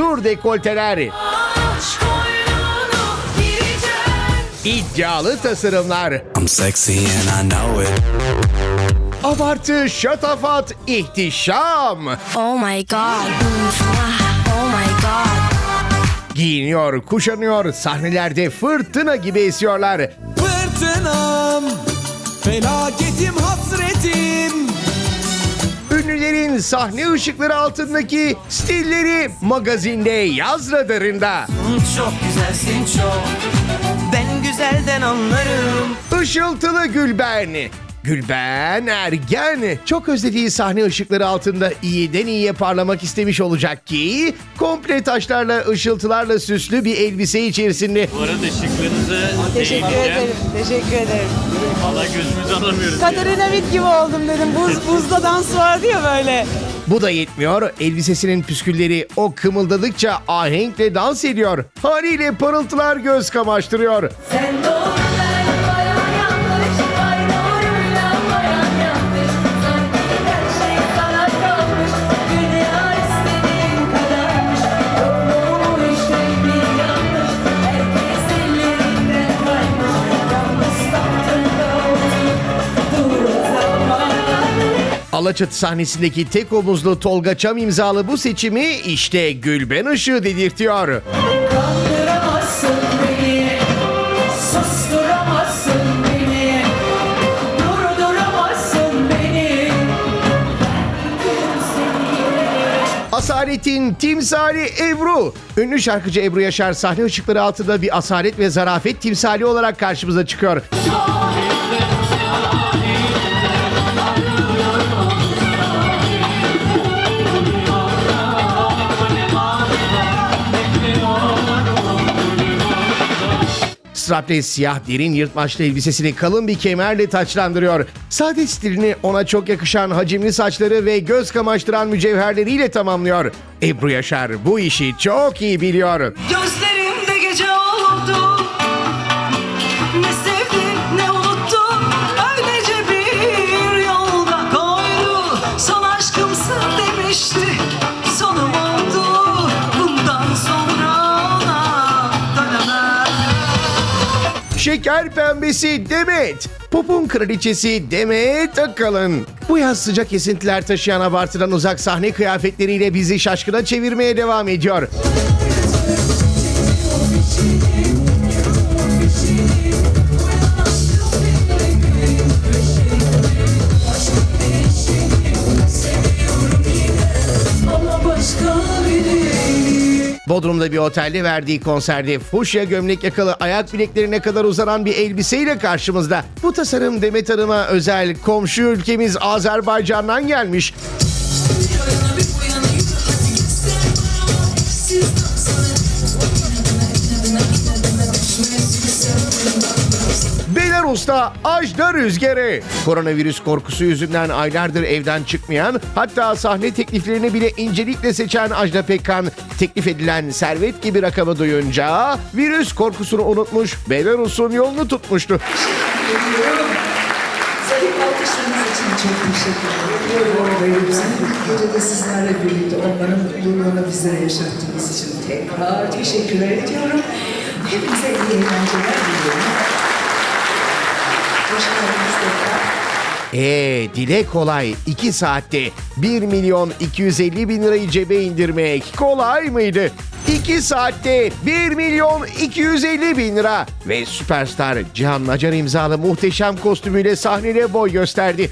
cesur dekolteler, iddialı tasarımlar, I'm sexy and I know it. abartı, şatafat, ihtişam. Oh my god Oh my god Giyiniyor, kuşanıyor, sahnelerde fırtına gibi esiyorlar. Fırtınam Felaketim hasretim Ünlülerin sahne ışıkları altındaki stilleri magazinde yaz radarında. Çok güzelsin çok Ben güzelden anlarım Işıltılı Gülben. Gülben Ergen çok özlediği sahne ışıkları altında iyiden iyiye parlamak istemiş olacak ki komple taşlarla ışıltılarla süslü bir elbise içerisinde Bu arada şıklığınızı Teşekkür ederim. Teşekkür ederim. Valla gözümüzü alamıyoruz. Katarina Witt gibi oldum dedim. Buz, buzda dans vardı ya böyle. Bu da yetmiyor. Elbisesinin püskülleri o kımıldadıkça ahenkle dans ediyor. Haliyle parıltılar göz kamaştırıyor. Sen doğru Alaçatı sahnesindeki tek omuzlu Tolga Çam imzalı bu seçimi işte Gülben Işığı dedirtiyor. Kandıramazsın beni Susturamazsın beni Durduramazsın beni Asaletin timsali Ebru. Ünlü şarkıcı Ebru Yaşar sahne ışıkları altında bir asalet ve zarafet timsali olarak karşımıza çıkıyor. Strapless siyah derin yırtmaçlı elbisesini kalın bir kemerle taçlandırıyor. Sade stilini ona çok yakışan hacimli saçları ve göz kamaştıran mücevherleriyle tamamlıyor. Ebru Yaşar bu işi çok iyi biliyor. Gözlerimde Şeker pembesi Demet. Pop'un kraliçesi Demet Akalın. Bu yaz sıcak esintiler taşıyan abartıdan uzak sahne kıyafetleriyle bizi şaşkına çevirmeye devam ediyor. Bodrum'da bir otelde verdiği konserde fuşya gömlek yakalı ayak bileklerine kadar uzanan bir elbiseyle karşımızda. Bu tasarım Demet Hanım'a özel komşu ülkemiz Azerbaycan'dan gelmiş. Belarus'ta Ajda Rüzgarı. Koronavirüs korkusu yüzünden aylardır evden çıkmayan, hatta sahne tekliflerini bile incelikle seçen Ajda Pekkan, teklif edilen servet gibi rakamı duyunca virüs korkusunu unutmuş, Belarus'un yolunu tutmuştu. Zarif alkışlarınız için çok teşekkür ediyorum. Böyle güzel bir gecede sizlerle birlikte onların mutluluğunu bizlere yaşattığınız için tekrar teşekkür ediyorum. Hepinize iyi eğlenceler diliyorum. Hoş. Ee, dile kolay 2 saatte 1 milyon 250 bin lirayı cebe indirmek kolay mıydı? 2 saatte 1 milyon 250 bin lira ve süperstar Cihan Nacar imzalı muhteşem kostümüyle sahnede boy gösterdi.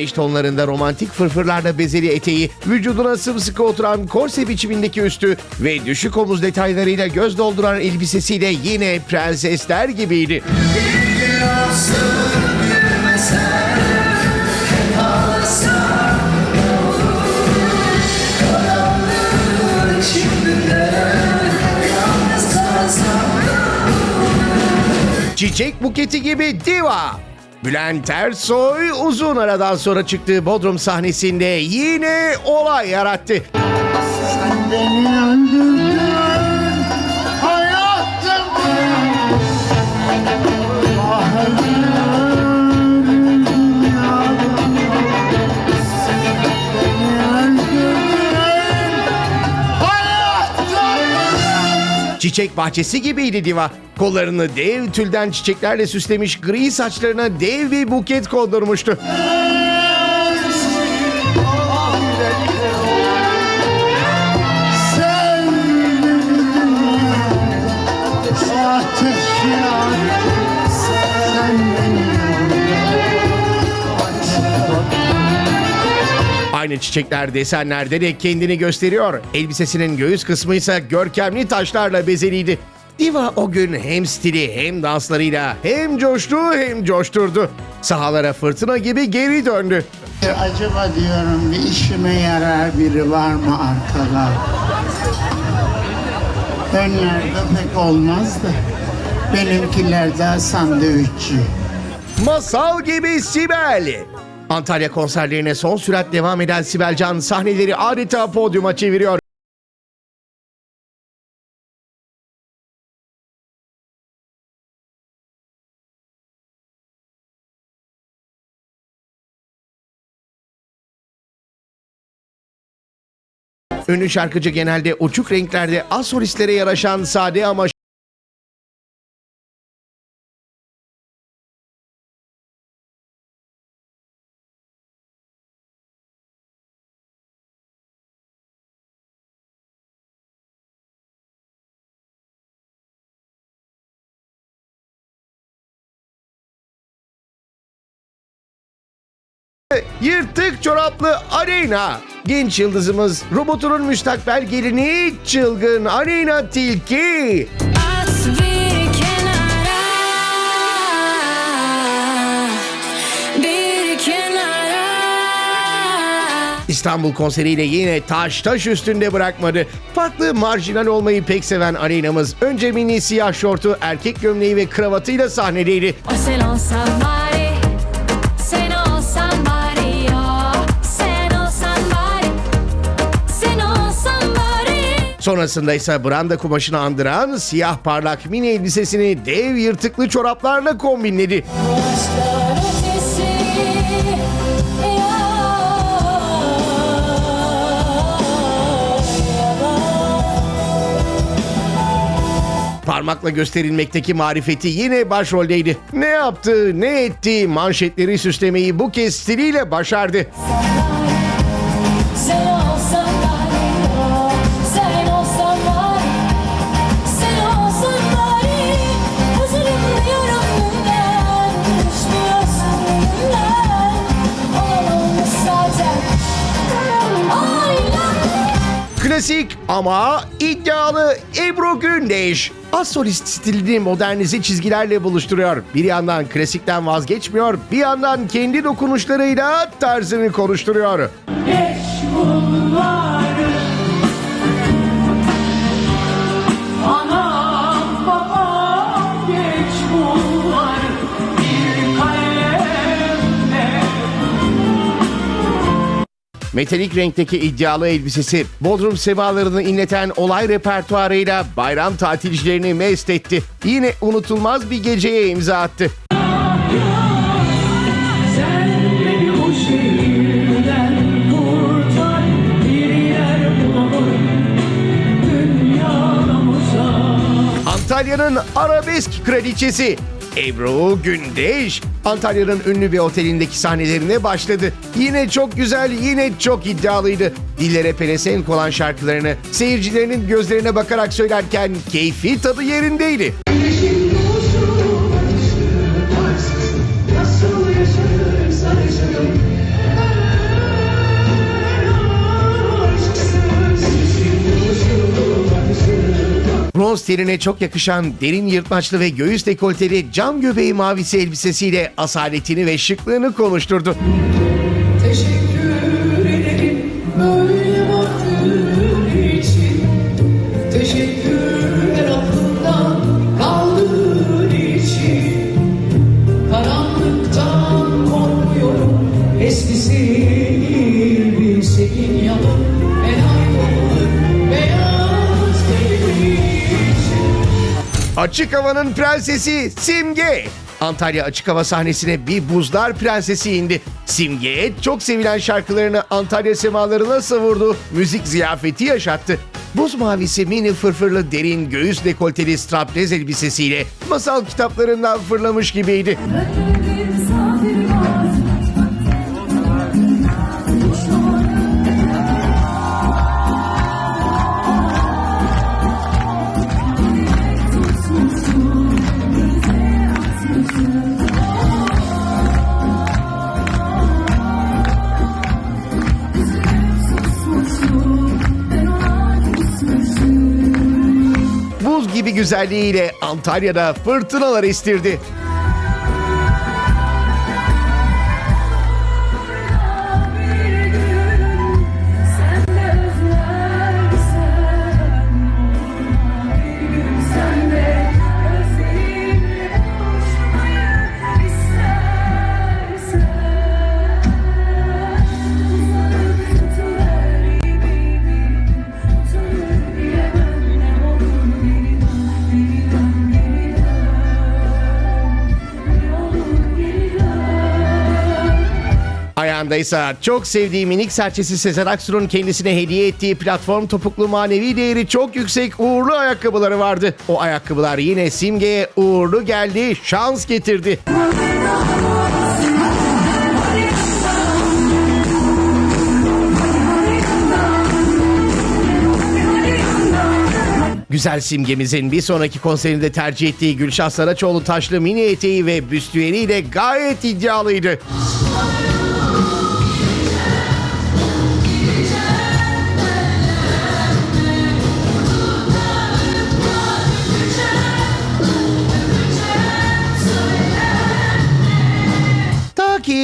Beş tonlarında romantik fırfırlarla bezeli eteği, vücuduna sımsıkı oturan korse biçimindeki üstü ve düşük omuz detaylarıyla göz dolduran elbisesiyle yine prensesler gibiydi. Çiçek buketi gibi diva. Bülent Ersoy uzun aradan sonra çıktığı Bodrum sahnesinde yine olay yarattı. Çiçek bahçesi gibiydi diva. Kollarını dev tülden çiçeklerle süslemiş gri saçlarına dev bir buket kondurmuştu. Aynı çiçekler desenlerde de kendini gösteriyor. Elbisesinin göğüs kısmı ise görkemli taşlarla bezeliydi. Diva o gün hem stili hem danslarıyla hem coştu hem coşturdu. Sahalara fırtına gibi geri döndü. Acaba diyorum bir işime yarar biri var mı arkada? Önlerde pek olmaz da. Benimkiler daha sandviççi. Masal gibi Sibel. Antalya konserlerine son sürat devam eden Sibel Can sahneleri adeta podyuma çeviriyor. Ünlü şarkıcı genelde uçuk renklerde az solistlere yaraşan sade ama Yırtık çoraplı Aleyna. Genç yıldızımız robotunun müstakbel gelini çılgın Aleyna Tilki. As bir kenara Bir kenara İstanbul konseriyle yine taş taş üstünde bırakmadı. Farklı marjinal olmayı pek seven Aleyna'mız önce mini siyah şortu, erkek gömleği ve kravatıyla sahnedeydi. O sen olsan Sonrasında ise branda kumaşını andıran siyah parlak mini elbisesini dev yırtıklı çoraplarla kombinledi. Parmakla gösterilmekteki marifeti yine başroldeydi. Ne yaptı, ne etti manşetleri süslemeyi bu kez stiliyle başardı. Sen Klasik ama iddialı Ebru Gündeş. Az solist stilini modernize çizgilerle buluşturuyor. Bir yandan klasikten vazgeçmiyor, bir yandan kendi dokunuşlarıyla tarzını konuşturuyor. Geç bunları Metalik renkteki iddialı elbisesi Bodrum semalarını inleten olay repertuarıyla bayram tatilcilerini mest etti. Yine unutulmaz bir geceye imza attı. Antalya'nın arabesk kraliçesi Ebru Gündeş Antalya'nın ünlü bir otelindeki sahnelerine başladı. Yine çok güzel, yine çok iddialıydı. Dillere pelesenk olan şarkılarını seyircilerinin gözlerine bakarak söylerken keyfi tadı yerindeydi. Bronz tenine çok yakışan derin yırtmaçlı ve göğüs dekolteli cam göbeği mavisi elbisesiyle asaletini ve şıklığını konuşturdu. Teşekkür Açık havanın prensesi Simge. Antalya açık hava sahnesine bir buzlar prensesi indi. Simge çok sevilen şarkılarını Antalya semalarına savurdu. Müzik ziyafeti yaşattı. Buz mavisi mini fırfırlı derin göğüs dekolteli straplez elbisesiyle masal kitaplarından fırlamış gibiydi. Güzelliğiyle Antalya'da fırtınalar estirdi. Ayağındaysa çok sevdiği minik serçesi Sezen Aksu'nun kendisine hediye ettiği platform topuklu manevi değeri çok yüksek uğurlu ayakkabıları vardı. O ayakkabılar yine simgeye uğurlu geldi, şans getirdi. Güzel simgemizin bir sonraki konserinde tercih ettiği Gülşah Saraçoğlu taşlı mini eteği ve büstüyeriyle gayet iddialıydı.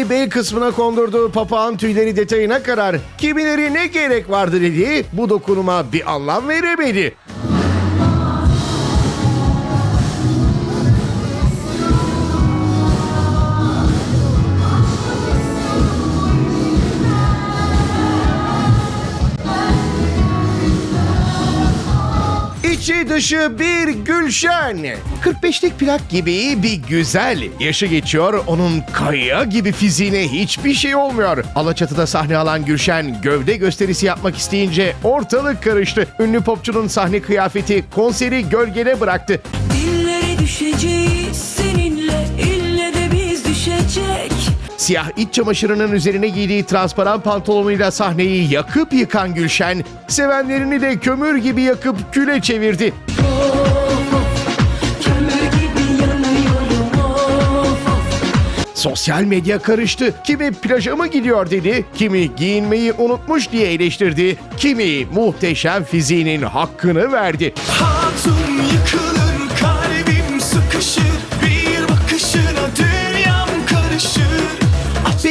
Ki bel kısmına kondurduğu papağan tüyleri detayına kadar kimileri ne gerek vardı dedi bu dokunuma bir anlam veremedi. İçi dışı bir gülşen. 45'lik plak gibi bir güzel. Yaşı geçiyor, onun kaya gibi fiziğine hiçbir şey olmuyor. Alaçatı'da sahne alan Gülşen gövde gösterisi yapmak isteyince ortalık karıştı. Ünlü popçunun sahne kıyafeti konseri gölgede bıraktı. Dillere düşeceğiz Siyah iç çamaşırının üzerine giydiği transparan pantolonuyla sahneyi yakıp yıkan Gülşen, sevenlerini de kömür gibi yakıp küle çevirdi. Sosyal medya karıştı. Kimi plaja mı gidiyor dedi, kimi giyinmeyi unutmuş diye eleştirdi, kimi muhteşem fiziğinin hakkını verdi. Hatun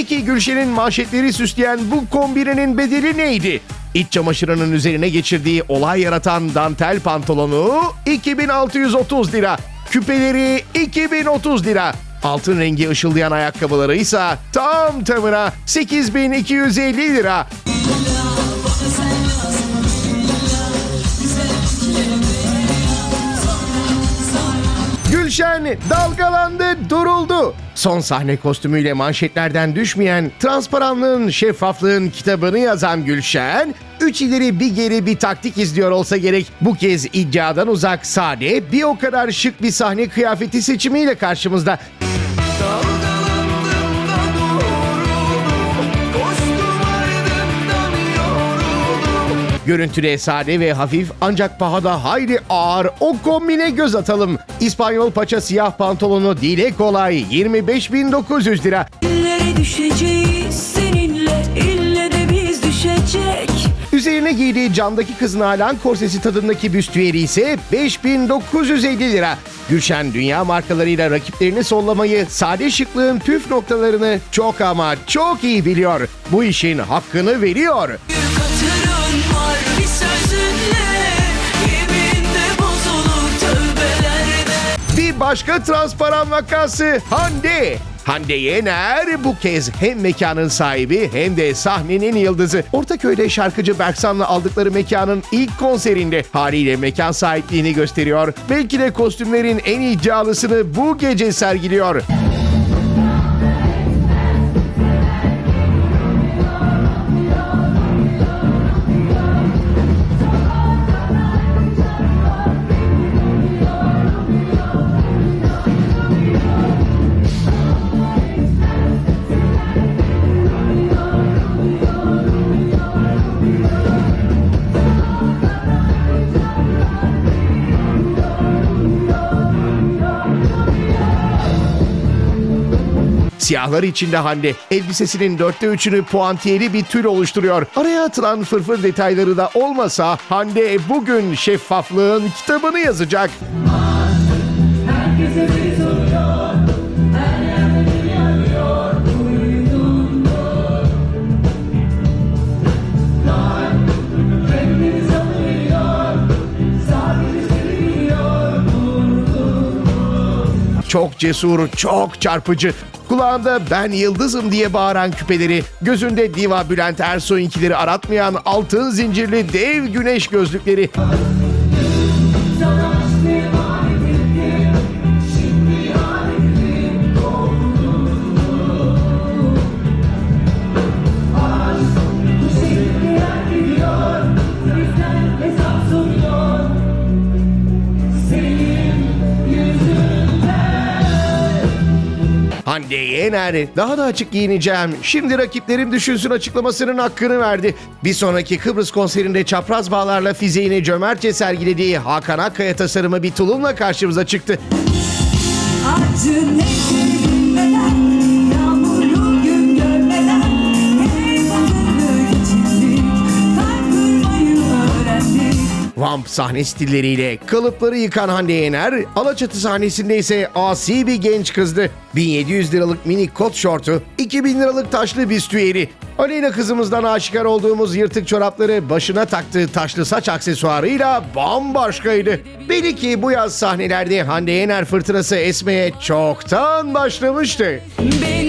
Peki Gülşen'in manşetleri süsleyen bu kombininin bedeli neydi? İç çamaşırının üzerine geçirdiği olay yaratan dantel pantolonu 2630 lira. Küpeleri 2030 lira. Altın rengi ışıldayan ayakkabıları ise tam tamına 8250 lira. Gülşen dalgalandı, duruldu. Son sahne kostümüyle manşetlerden düşmeyen, transparanlığın, şeffaflığın kitabını yazan Gülşen, üç ileri bir geri bir taktik izliyor olsa gerek. Bu kez iddiadan uzak, sade, bir o kadar şık bir sahne kıyafeti seçimiyle karşımızda. Yoruldum Görüntüde sade ve hafif ancak pahada hayli ağır o kombine göz atalım. İspanyol paça siyah pantolonu dile kolay 25.900 lira. Dillere düşeceğiz seninle ille de biz düşecek Üzerine giydiği camdaki kızın halen korsesi tadındaki büstüyeri ise 5950 lira. Gülşen dünya markalarıyla rakiplerini sollamayı, sade şıklığın püf noktalarını çok ama çok iyi biliyor. Bu işin hakkını veriyor. Başka transparan vakası Hande. Hande Yener bu kez hem mekanın sahibi hem de sahnenin yıldızı. Ortaköy'de şarkıcı Berksan'la aldıkları mekanın ilk konserinde haliyle mekan sahipliğini gösteriyor. Belki de kostümlerin en iddialısını bu gece sergiliyor. Siyahlar içinde Hande elbisesinin dörtte üçünü puantiyeli bir tül oluşturuyor. Araya atılan fırfır detayları da olmasa Hande bugün şeffaflığın kitabını yazacak. Herkese Çok cesur, çok çarpıcı. Kulağında ben yıldızım diye bağıran küpeleri, gözünde diva Bülent Ersoy'unkileri aratmayan altın zincirli dev güneş gözlükleri. Hande Yener daha da açık giyineceğim. Şimdi rakiplerim düşünsün açıklamasının hakkını verdi. Bir sonraki Kıbrıs konserinde çapraz bağlarla fiziğini cömertçe sergilediği Hakan Akkaya tasarımı bir tulumla karşımıza çıktı. Acı neşe Vamp sahne stilleriyle kalıpları yıkan Hande Yener, Alaçatı sahnesinde ise asi bir genç kızdı. 1700 liralık mini kot şortu, 2000 liralık taşlı büstüyeri. Aleyna kızımızdan aşikar olduğumuz yırtık çorapları başına taktığı taşlı saç aksesuarıyla bambaşkaydı. Belli ki bu yaz sahnelerde Hande Yener fırtınası esmeye çoktan başlamıştı. Beni